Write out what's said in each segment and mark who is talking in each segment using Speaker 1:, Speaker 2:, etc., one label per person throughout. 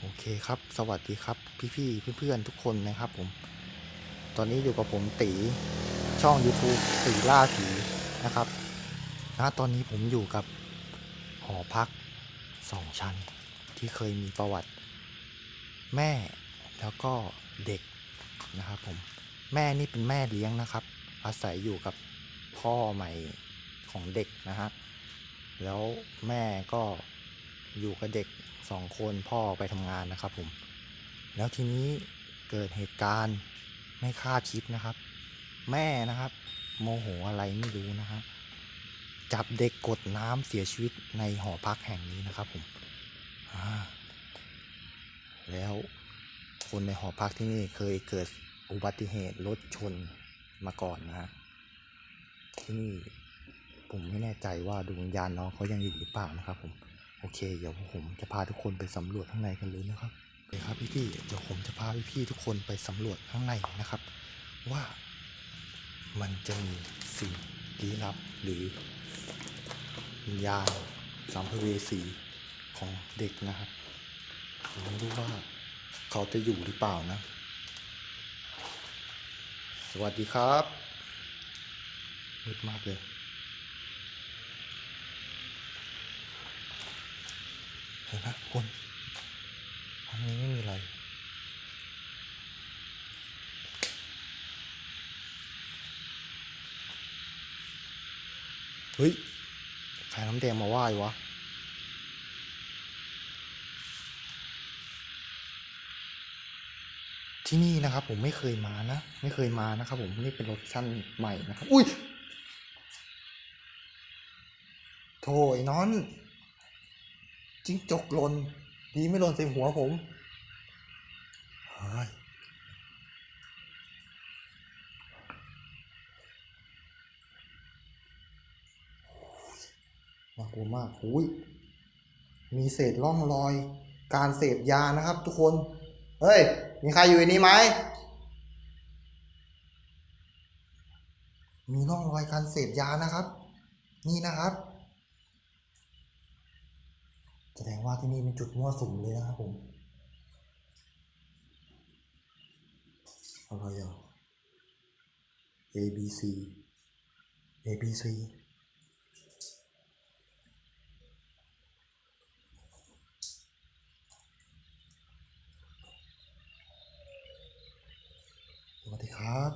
Speaker 1: โอเคครับ สวัสดีครับ พี่ๆเพื่อนๆทุกคนนะครับผม ตอนนี้อยู่กับผมตีช่อง YouTube ตีล่าผีนะครับนะตอนนี้ผมอยู่กับหอพักสองชั้น ที่เคยมีประวัติ แม่แล้วก็เด็กนะครับผมแม่นี่เป็นแม่เลี้ยงนะครับ อาศัยอยู่กับพ่อใหม่ของเด็กนะฮะแล้วแม่ก็อยู่กับเด็ก สองคนพ่อไปทำงานนะครับผม แล้วทีนี้เกิดเหตุการณ์ไม่คาดคิดนะครับ แม่นะครับ โมโหอะไรไม่รู้นะฮะจับเด็กกดน้ำเสียชีวิตในหอพักแห่งนี้นะครับผมแล้วคนในหอพักที่นี่เคยเกิดอุบัติเหตุรถชนมาก่อนนะฮะที่นี่ผมไม่แน่ใจว่าดวงวิญญาณน้องเขายังอยู่หรือเปล่านะครับผม อเค เดี๋ยวผมจะพาทุกคนไปสำรวจข้างในกันเลยนะครับโอเคครับพี่ๆเดี๋ยวผมจะพาพี่ๆทุกคนไปสำรวจข้างในนะครับ ว่ามันจะมีสิ่งลี้ลับหรือวิญญาณสัมภเวสีของเด็กนะครับผมไม่รู้ว่าเขาจะอยู่หรือเปล่านะ สวัสดีครับมืดมากเลย เห็นไหมคุณห้องนี้ไม่มีอะไรเฮ้ยใครน้ำแดงมาไหว้วะที่นี่นะครับผมไม่เคยมานะ ไม่เคยมานะครับผมนี่เป็นโลเคชั่นใหม่นะครับ อุ้ยโถไอ้นอน จิ้งจกหล่นดีไม่หล่นใส่หัวผมเฮ้ยน่ากลัวมากหุยมีเศษร่องรอย การเสพยานะครับทุกคน เฮ้ย มีใครอยู่ในนี้ไหม มีร่องรอยการเสพยานะครับ นี่นะครับ แสดงว่าที่นี่เป็นจุดมั่วสุมเลยนะครับผมอะไรอะ A B C A B C สวัสดีครับ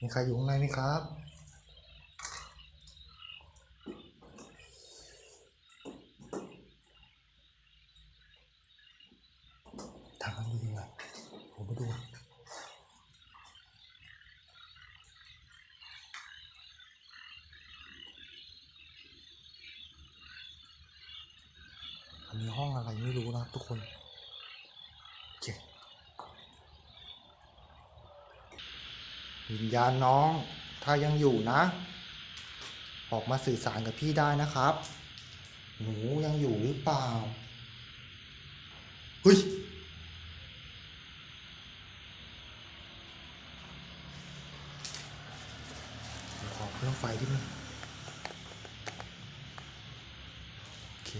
Speaker 1: มีใครอยู่ข้างในไหมครับ ทางนั้นมียังไงผมไปดู อันนี้ห้องอะไรไม่รู้นะครับทุกคนโอเค วิญญาณน้อง ถ้ายังอยู่นะ ออกมาสื่อสารกับพี่ได้นะครับ หนูยังอยู่หรือเปล่าเฮ้ยขอเครื่องไฟที่นี่โอเค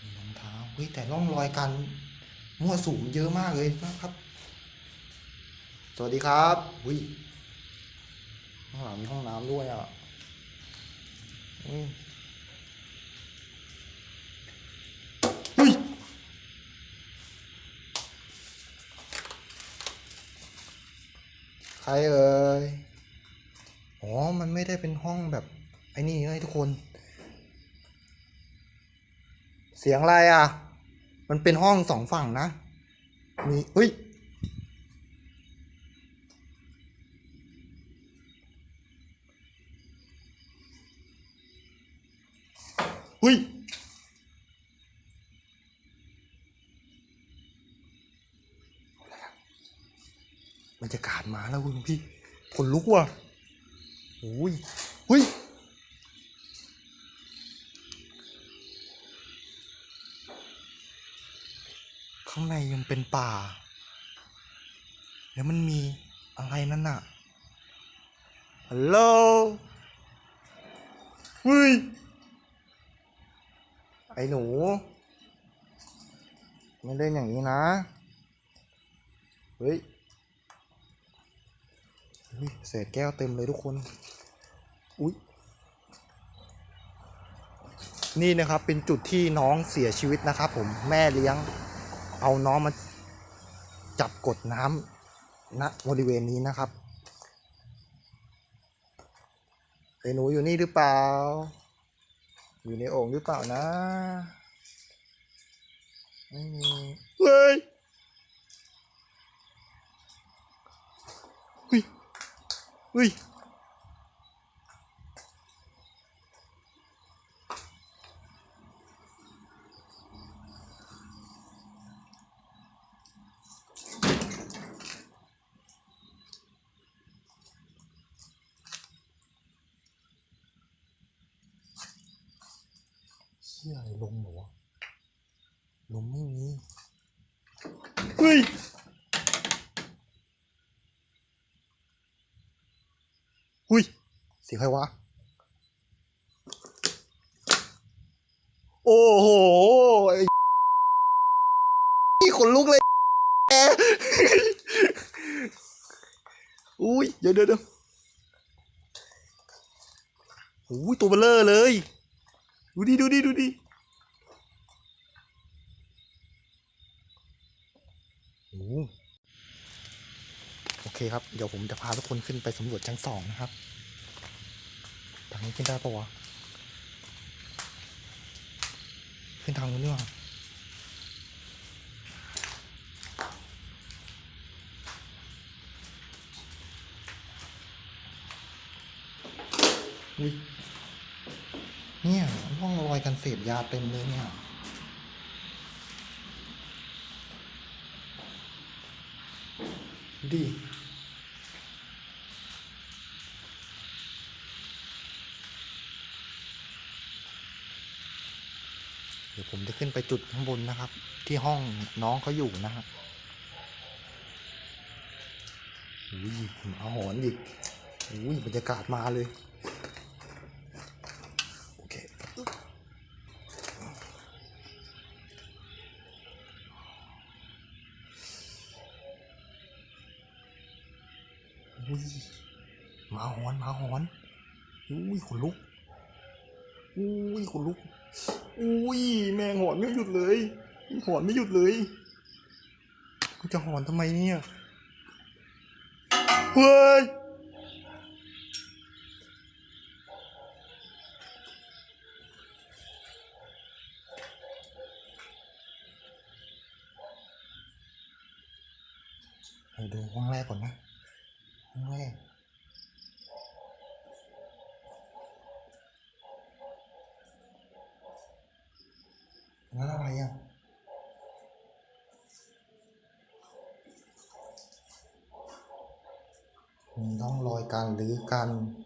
Speaker 1: มีรองเท้าเฮ้ยแต่ร่องรอยการ มั่วสุมเยอะมากเลยนะครับ สวัสดีครับอุ้ยข้างหลังมีห้องน้ำด้วยอะอืมเฮ้ยใครเอ่ย อ๋อ มันไม่ได้เป็นห้องแบบ ไอ้นี่ไงทุกคน เสียงอะไรอะ มันเป็นห้องสองฝั่งนะ มีเฮ้ยเฮ้ย บรรยากาศมาแล้วคุณพี่ขนลุกว่ะโอ้ยเฮ้ย ข้างในยังเป็นป่า แล้วมันมีอะไรนั่นน่ะ ฮัลโหลเฮ้ย ไอ้หนู ไม่เล่นอย่างนี้นะ เฮ้ยเฮ้ยเศษแก้วเต็มเลยทุกคน อุ๊ยนี่นะครับเป็นจุดที่น้องเสียชีวิตนะครับผมแม่เลี้ยง เอาน้องมาจับกดน้ำณบริเวณนี้นะครับไอ้หนูอยู่นี่หรือเปล่า อยู่ในโอ่งหรือเปล่านะไม่มีเฮ้ยเฮ้ยเฮ้ย เชี่ยอะไรลมเหรอวะลมไม่มี เฮ้ย หุ้ยเสียงใครวะ โอ้โหไอ้นี่ขนลุกเลยแอุ้ย เดี๋ยวเดี๋ยวเดี๋ยวอุ้ยตัวเบลเลอร์เลย ดูดิ ดูดิ ดูดิโอ้ เคครับ เดี๋ยวผมจะพาทุกคนขึ้นไปสำรวจชั้นสองนะครับ ทางนี้ขึ้นได้ปะวะ ขึ้นทางนู้นดีกว่าอุ้ยเนี่ยร่องรอยการเสพยาเต็มเลยเนี่ยดูดิ เดี๋ยว ผมจะขึ้นไปจุดข้างบนนะครับ ที่ห้องน้องเขาอยู่นะครับอุ้ยผมเอาหอนอีกอุ้ยบรรยากาศมาเลย โอเค อุ้ยมาหอน มาหอน อุ้ยขนลุก อุ้ยขนลุก อุ้ยแมงหอนไม่หยุดเลยหอนไม่หยุดเลยมันจะหอนทำไมเนี่ยเฮ้ยไปดูห้องแรกก่อนนะห้องแรกนั่นอะไรอะ มีร่องรอย การรื้อกา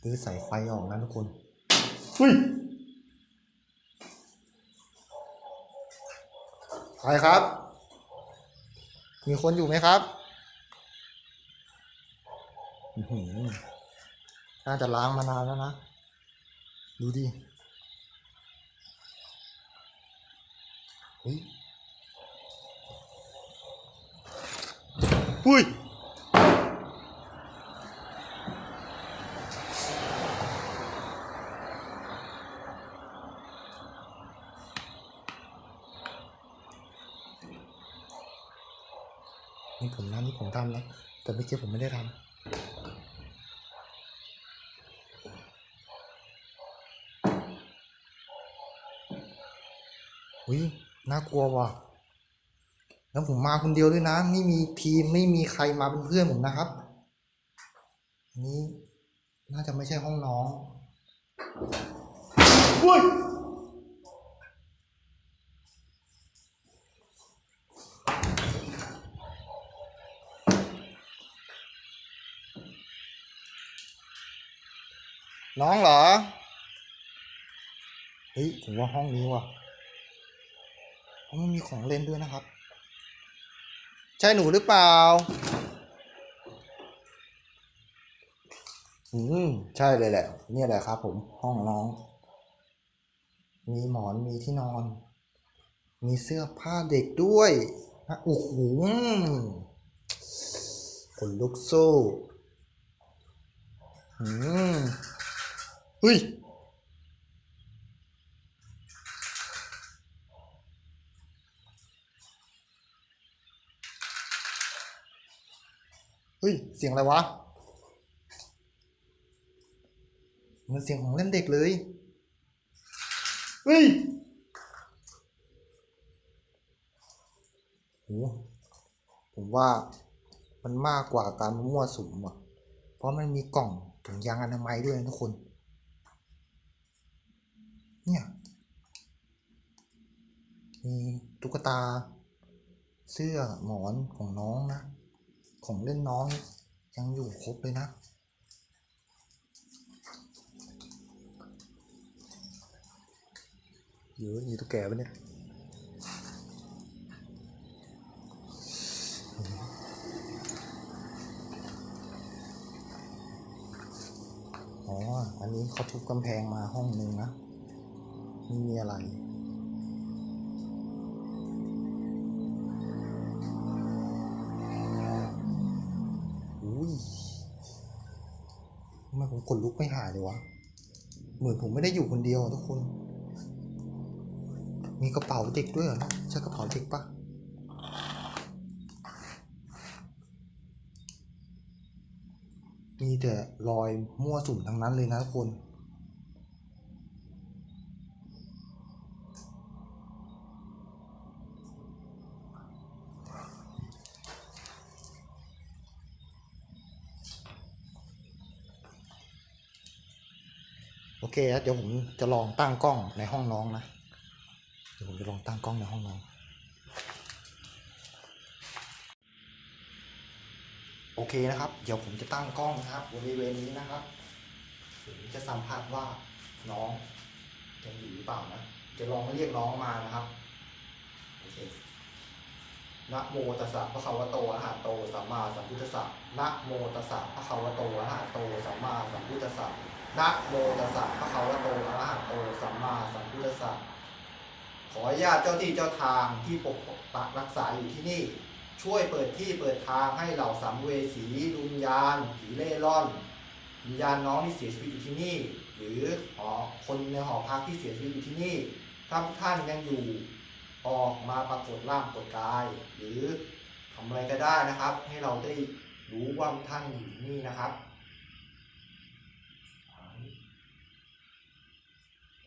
Speaker 1: รรื้อสายไฟออกนะทุกคนเฮ้ยใครครับ มีคนอยู่ไหมครับอื้อหือน่าจะล้างมานานแล้วนะ ดูดิเฮ้ยอุ้ย นี่ผมนะนี่ผมทำนะแต่เมื่อกี้ผมไม่ได้ทำอุ้ยน่ากลัวว่ะ แล้วผมมาคนเดียวด้วยนะ ไม่มีทีมไม่มีใครมาเป็นเพื่อนผมนะครับ อันนี้น่าจะไม่ใช่ห้องน้องอุ้ย น้องเหรอ เฮ้ยผมว่าห้องนี้ว่ะห้องนี้มีของเล่นด้วยนะครับ ใช่หนูหรือเปล่า อืม ใช่เลยแหละ เนี่ยแหละครับ ผมห้องน้อง มีหมอนมีที่นอน มีเสื้อผ้าเด็กด้วยนะโอ้โหขนลุกสู้อืม เฮ้ย เฮ้ย เสียงอะไรวะ มันเสียงของเล่นเด็กเลย เฮ้ยโหผมว่ามันมากกว่าการมั่วสุมอะ เพราะมันมีกล่องถุงยางอนามัยด้วยนะทุกคน เนี่ยมีตุ๊กตา เสื้อหมอนของน้องนะ ของเล่นน้องยังอยู่ครบเลยนะเยอะมีตุ๊กแกปะเนี่ยอ๋อ อันนี้เขาทุบกำแพงมาห้องนึงนะ ไม่มีอะไร อุ้ยทำไมผมขนลุกไม่หายเลยวะ เหมือนผมไม่ได้อยู่คนเดียวทุกคน มีกระเป๋าเด็กด้วยเหรอ ใช่กระเป๋าเด็กปะมีแต่รอยมั่วสุมทั้งนั้นเลยนะทุกคน โอเคครับเดี๋ยวผมจะลองตั้งกล้องในห้องน้องนะ เดี๋ยวผมจะลองตั้งกล้องในห้องน้อง โอเคนะครับ เดี๋ยวผมจะตั้งกล้องนะครับบริเวณนี้นะครับผมจะสัมผัสว่าน้องยังอยู่หรือเปล่านะ จะลองเรียกน้องมานะครับโอเคนะโมตัสสะพระคะวะโตอะระหะโตสัมมาสัมพุทธัสสะนะโมตัสสะพระคะวะโตอะระหะโตสัมมาสัมพุทธัสสะ นะโมตัสสะพระคะวะโตอะระหะโตสัมมาสัมพุทธัสสะขออนุญาตเจ้าที่เจ้าทางที่ปกปักรักษาอยู่ที่นี่ ช่วยเปิดที่เปิดทางให้เหล่าสัมเวสีดวงวิญญาณผีเล่ร่อนวิญญาณน้องที่เสียชีวิตอยู่ที่นี่ หรือหอคนในหอพักที่เสียชีวิตอยู่ที่นี่ถ้าท่านยังอยู่ออกมาปรากฏร่างปรากฏกาย หรือทำอะไรก็ได้นะครับ ให้เราได้รู้ว่าท่านอยู่ที่นี่นะครับ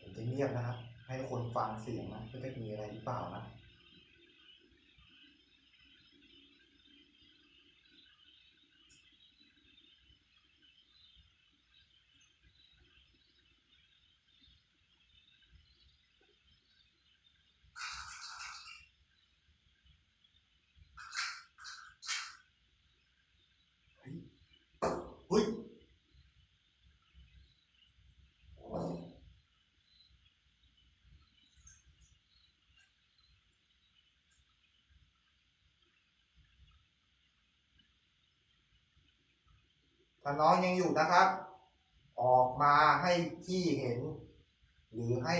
Speaker 1: ผมจะ เงียบนะครับ ให้คนฟังเสียงนะว่อจะมีอะไรหรือเปล่านะ เฮ้ย ถ้าน้องยังอยู่นะครับ ออกมาให้พี่เห็น หรือให้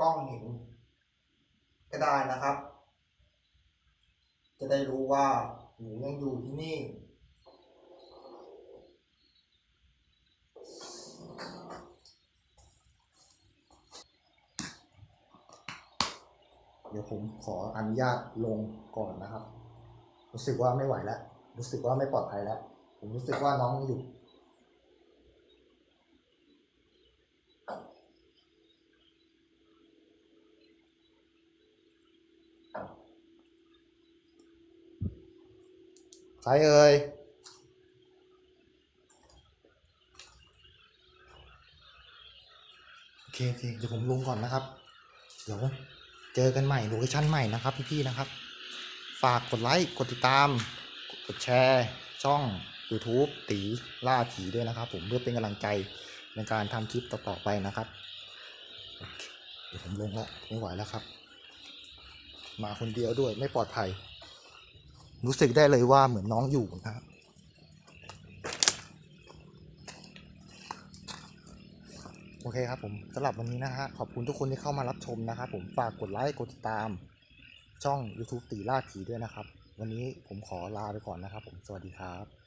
Speaker 1: กล้องเห็น ก็ได้นะครับ จะได้รู้ว่าหนูยังอยู่ที่นี่เดี๋ยวผมขออนุญาตลงก่อนนะครับ รู้สึกว่าไม่ไหวแล้ว รู้สึกว่าไม่ปลอดภัยแล้ว ผมรู้สึกว่าน้องยังอยู่ ใครเอ่ยโอเคโอเคเดี๋ยวผมลงก่อนนะครับ เดี๋ยวเจอกันใหม่โลเคชั่นใหม่นะครับพี่ๆนะครับ ฝากกดไลค์กดติดตาม กดแชร์ ช่อง YouTube ตีล่าผีด้วยนะครับ ผมเพื่อเป็นกำลังใจในการทำคลิปต่อๆไปนะครับเดี๋ยวผมลงแล้วไม่ไหวแล้วครับ มาคนเดียวด้วยไม่ปลอดภัย รู้สึกได้เลยว่าเหมือนน้องอยู่นะครับโอเคครับผมสำหรับวันนี้นะฮะขอบคุณทุกคนที่เข้ามารับชมนะครับผมฝากกดไลค์กดติดตาม ช่อง YouTube ตีล่าผีด้วยนะครับ วันนี้ผมขอลาไปก่อนนะครับผมสวัสดีครับ